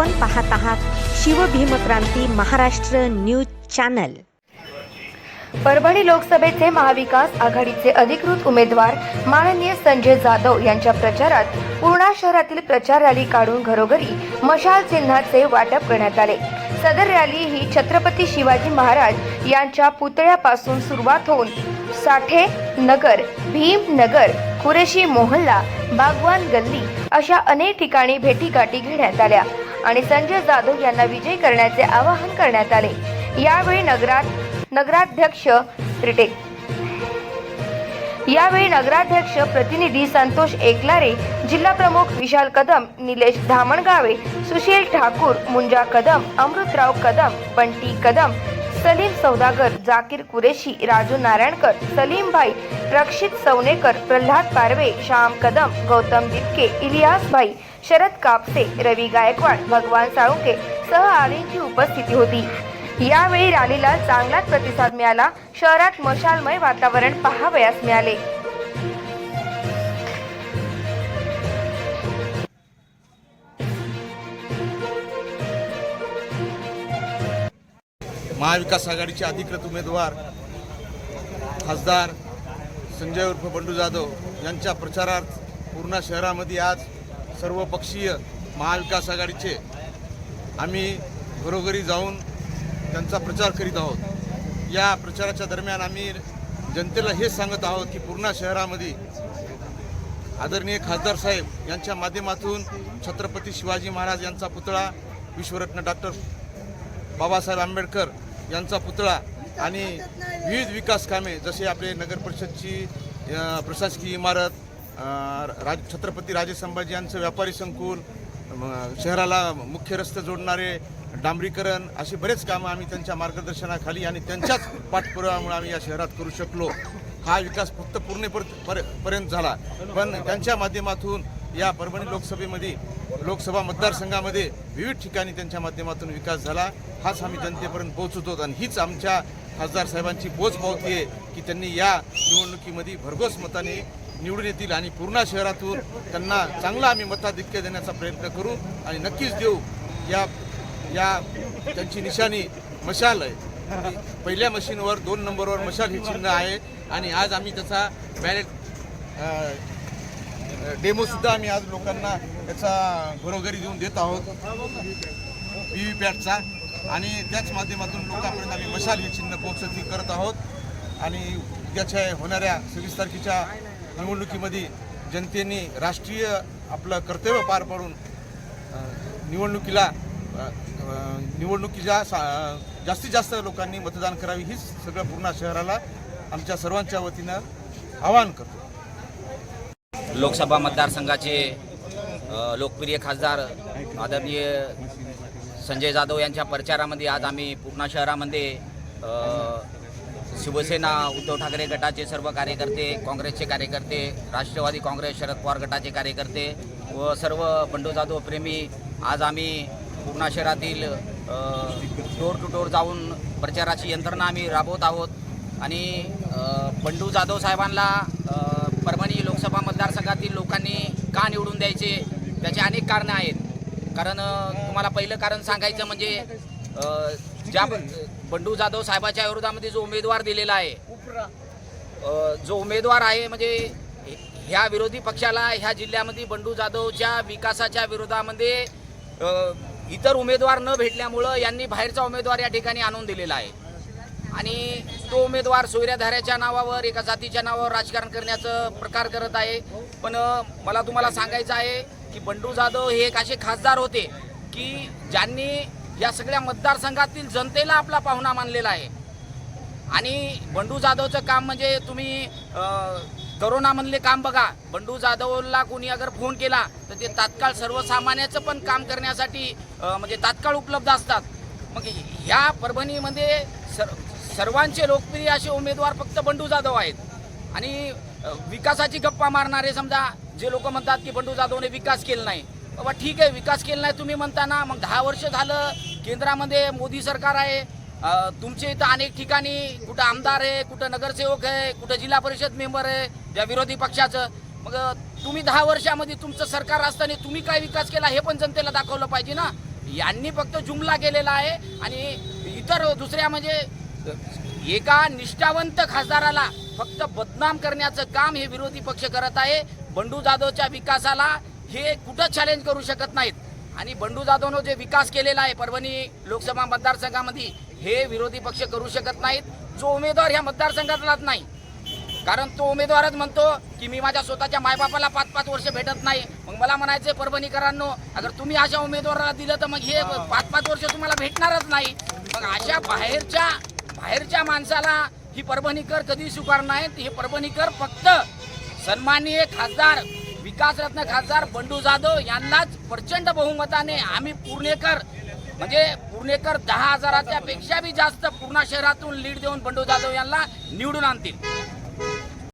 आपण पाहत आहात शिवभीमक्रांती महाराष्ट्र न्यूज चॅनल. परभणी लोकसभेचे महाविकास आघाडीचे अधिकृत उमेदवार माननीय संजय जाधव यांच्या प्रचारात पूर्णा शहरातील प्रचार रॅली काढून घरोघरी मशाल चिन्हाचे वाटप करण्यात आले. सदर रॅली ही छत्रपती शिवाजी महाराज यांच्या पुतळ्यापासून सुरुवात होऊन साठे नगर भीम नगर कुरेशी मोहल्ला बागवान गल्ली अशा अनेक ठिकाणी भेटीगाठी घेण्यात आल्या. आणि संजय जाधव यांना विजयी करण्याचे आवाहन करण्यात आले. यावेळी नगरात नगराध्यक्ष रिटेक यावेळी नगराध्यक्ष प्रतिनिधी संतोष एकलारे जिल्हा प्रमुख विशाल कदम निलेश धामणगावे सुशील ठाकूर मुंजा कदम अमृतराव कदम बंटी कदम सलीम सौदागर जाकीर कुरेशी राजू नारायणकर सलीम भाई रक्षित सवनेकर प्रल्हाद पारवे श्याम कदम गौतम दिपके इलियास भाई शरद कापसे रवी गायकवाड भगवान साळुंके सह आदींची उपस्थिती होती. यावेळी रॅलीला चांगलाच प्रतिसाद मिळाला. शहरात मशालमय वातावरण पहावयास मिळाले. महाविकास आघाडीचे अधिकृत उमेदवार खासदार संजय उर्फ बंडू जाधव यांच्या प्रचारार्थ पूर्णा शहरामध्ये आज सर्वपक्षीय महाविकास आघाडीचे आम्ही घरोघरी जाऊन त्यांचा प्रचार करीत आहोत. या प्रचाराच्या दरम्यान आम्ही जनतेला हे सांगत आहोत की पूर्णा शहरामध्ये आदरणीय खासदार साहेब यांच्या माध्यमातून छत्रपती शिवाजी महाराज यांचा पुतळा विश्वरत्न डॉक्टर बाबासाहेब आंबेडकर यांचा पुतळा आणि विविध विकास कामे जसे आपले नगर परिषदची प्रशासकीय इमारत राज छत्रपती राजे संभाजी यांचं व्यापारी संकुल शहराला मुख्य रस्ते जोडणारे डांबरीकरण अशी बरेच कामं आम्ही त्यांच्या मार्गदर्शनाखाली आणि त्यांच्याच पाठपुराव्यामुळे आम्ही या शहरात करू शकलो. हा विकास फक्त पूर्ण पर्यंत झाला. पण त्यांच्या माध्यमातून या परभणी लोकसभेमध्ये लोकसभा मतदारसंघामध्ये विविध ठिकाणी त्यांच्या माध्यमातून विकास झाला. हाच आम्ही जनतेपर्यंत पोहोचवतो आणि हीच आमच्या खासदार साहेबांची पोच पावती आहे की त्यांनी या निवडणुकीमध्ये भरघोस मताने निवडून येतील आणि पूर्णा शहरातून त्यांना चांगला आम्ही मताधिक्य देण्याचा प्रयत्न करू आणि नक्कीच देऊ. या या त्यांची निशाणी मशाल आहे. पहिल्या मशीनवर दोन नंबरवर मशाल हे चिन्ह आहे आणि आज आम्ही त्याचा बॅलेट डेमोसुद्धा आम्ही आज लोकांना त्याचा घरोघरी देऊन देत आहोत. व्ही व्ही पॅटचा आणि त्याच माध्यमातून लोकांपर्यंत आम्ही मशाल हे चिन्ह पोहोचती करत आहोत. आणि उद्याच्या होणाऱ्या सव्वीस तारखेच्या निवडणुकीमध्ये जनतेने राष्ट्रीय आपलं कर्तव्य पार पाडून निवडणुकीला निवडणुकीच्या सा- जास्तीत जास्त लोकांनी मतदान करावी हीच सगळं पूर्ण शहराला आमच्या सर्वांच्या वतीनं आवाहन करतो. लोकसभा मतदारसंघाचे लोकप्रिय खासदार आदरणीय संजय जाधव यांच्या प्रचारामध्ये आज आम्ही पूर्णा शहरामध्ये शिवसेना उद्धव ठाकरे गटाचे सर्व कार्यकर्ते काँग्रेसचे कार्यकर्ते राष्ट्रवादी काँग्रेस शरद पवार गटाचे कार्यकर्ते व सर्व बंडू जाधव प्रेमी आज आम्ही पूर्णा शहरातील डोर टू डोर जाऊन प्रचाराची यंत्रणा आम्ही राबवत आहोत. आणि बंडू जाधव साहेबांना परभणी लोकसभा मतदारसंघातील लोकांनी का निवडून द्यायचे? त्याचे अनेक कारणं आहेत. कारण तुम्हाला पहिलं कारण सांगायचं म्हणजे ज्या बंडू जाधव साहेबाच्या विरोधामध्ये जो उमेदवार दिलेला आहे जो उमेदवार आहे म्हणजे ह्या विरोधी पक्षाला ह्या जिल्ह्यामध्ये बंडू जाधवच्या विकासाच्या विरोधामध्ये इतर उमेदवार न भेटल्यामुळं यांनी बाहेरचा उमेदवार या ठिकाणी आणून दिलेला आहे. आणि तो उमेदवार सोयऱ्याधाऱ्याच्या नावावर एका जातीच्या नावावर राजकारण करण्याचं प्रकार करत आहे. पण मला तुम्हाला सांगायचं आहे की बंडू जाधव हे एक असे खासदार होते की ज्यांनी या सगळ्या मतदारसंघातील जनतेला आपला पाहुणा मानलेला आहे. आणि बंडू जाधवचं काम म्हणजे तुम्ही करोना करोनामधले काम बघा. बंडू जाधवला कोणी अगर फोन केला तर ते तात्काळ सर्वसामान्याचं पण काम करण्यासाठी म्हणजे तात्काळ उपलब्ध असतात. मग ह्या परभणीमध्ये सर सर्वांचे लोकप्रिय असे उमेदवार फक्त बंडू जाधव आहेत. आणि विकासाची गप्पा मारणारे समजा जे लोक म्हणतात की बंडू जाधवने विकास केला नाही. बाबा ठीक आहे विकास केला नाही तुम्ही म्हणता ना मग दहा वर्ष झालं केंद्रामध्ये मोदी सरकार आहे. तुमच्या इथं अनेक ठिकाणी कुठं आमदार आहे कुठं नगरसेवक आहे कुठं जिल्हा परिषद मेंबर आहे त्या विरोधी पक्षाचं. मग तुम्ही दहा वर्षामध्ये तुमचं सरकार असताना तुम्ही काय विकास केला हे पण जनतेला दाखवलं पाहिजे ना. यांनी फक्त जुमला केलेला आहे आणि इतर दुसऱ्या म्हणजे एका निष्ठावंत खासदाराला फक्त बदनाम करण्याचं काम हे विरोधी पक्ष करत आहे. बंडू जाधवच्या विकासाला हे कुठं चॅलेंज करू शकत नाहीत. आणि बंडू जाधवनं जे विकास केलेला आहे परभणी लोकसभा मतदारसंघामध्ये हे विरोधी पक्ष करू शकत नाहीत. जो उमेदवार ह्या मतदारसंघातलाच नाही. कारण तो उमेदवारच म्हणतो की मी माझ्या स्वतःच्या मायबापाला पाच पाच वर्ष भेटत नाही. मग मला म्हणायचं परभणीकरांनो अगर तुम्ही अशा उमेदवाराला दिलं तर मग हे पाच पाच वर्ष तुम्हाला भेटणारच नाही. मग अशा बाहेरच्या बाहेरच्या माणसाला ही परभणीकर कधी स्वीकारणार नाहीत हे परभणीकर फक्त सन्माननीय खासदार विकासरत्न खासदार बंडू जाधव यांनाच प्रचंड बहुमताने आम्ही पूर्णेकर म्हणजे पूर्णेकर दहा हजाराच्या पेक्षा बी जास्त पूर्णा शहरातून लीड देऊन बंडू जाधव यांना निवडून आणतील.